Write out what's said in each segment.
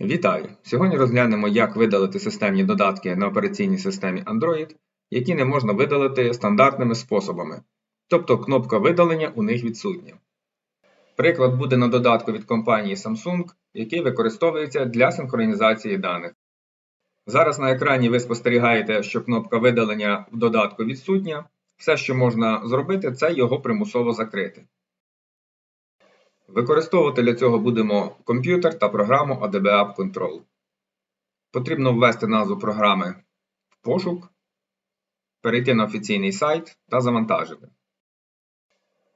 Вітаю! Сьогодні розглянемо, як видалити системні додатки на операційній системі Android, які не можна видалити стандартними способами, тобто кнопка видалення у них відсутня. Приклад буде на додатку від компанії Samsung, який використовується для синхронізації даних. Зараз на екрані ви спостерігаєте, що кнопка видалення в додатку відсутня. Все, що можна зробити, це його примусово закрити. Використовувати для цього будемо комп'ютер та програму ADB App Control. Потрібно ввести назву програми в пошук, перейти на офіційний сайт та завантажити.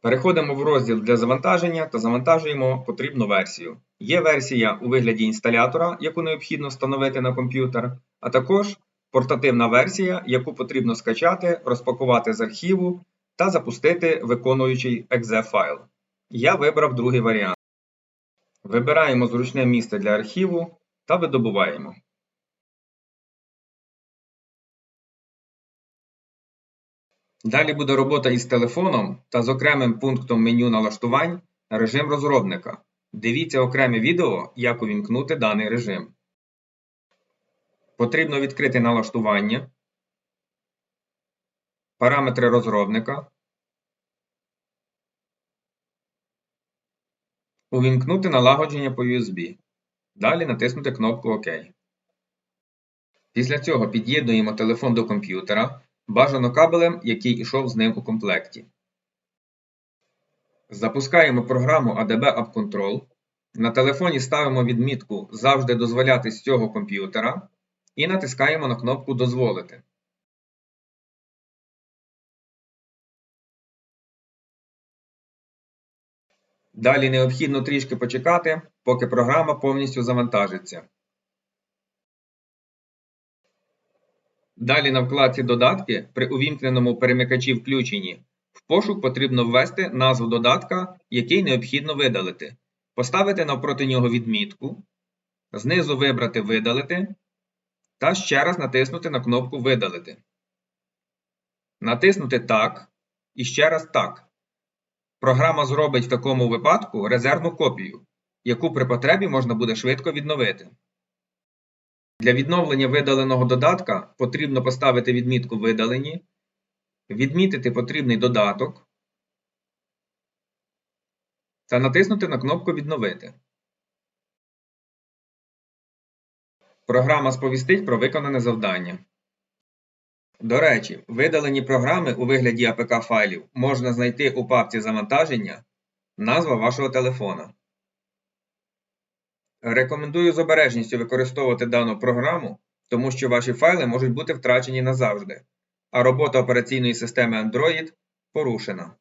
Переходимо в розділ для завантаження та завантажуємо потрібну версію. Є версія у вигляді інсталятора, яку необхідно встановити на комп'ютер, а також портативна версія, яку потрібно скачати, розпакувати з архіву та запустити виконуючий .exe файл. Я вибрав другий варіант. Вибираємо зручне місце для архіву та видобуваємо. Далі буде робота із телефоном та з окремим пунктом меню налаштувань режим розробника. Дивіться окреме відео, як увімкнути даний режим. Потрібно відкрити налаштування, параметри розробника. Увімкнути налагодження по USB. Далі натиснути кнопку ОК. Після цього під'єднуємо телефон до комп'ютера, бажано кабелем, який ішов з ним у комплекті. Запускаємо програму ADB App Control. На телефоні ставимо відмітку Завжди дозволяти з цього комп'ютера і натискаємо на кнопку Дозволити. Далі необхідно трішки почекати, поки програма повністю завантажиться. Далі на вкладці Додатки при увімкненому перемикачі включенні в пошук потрібно ввести назву додатка, який необхідно видалити, поставити навпроти нього відмітку, знизу вибрати Видалити та ще раз натиснути на кнопку Видалити. Натиснути Так і ще раз Так. Програма зробить в такому випадку резервну копію, яку при потребі можна буде швидко відновити. Для відновлення видаленого додатка потрібно поставити відмітку Видалені, відмітити потрібний додаток та натиснути на кнопку Відновити. Програма сповістить про виконане завдання. До речі, видалені програми у вигляді APK файлів можна знайти у папці завантаження назва вашого телефона. Рекомендую з обережністю використовувати дану програму, тому що ваші файли можуть бути втрачені назавжди, а робота операційної системи Android порушена.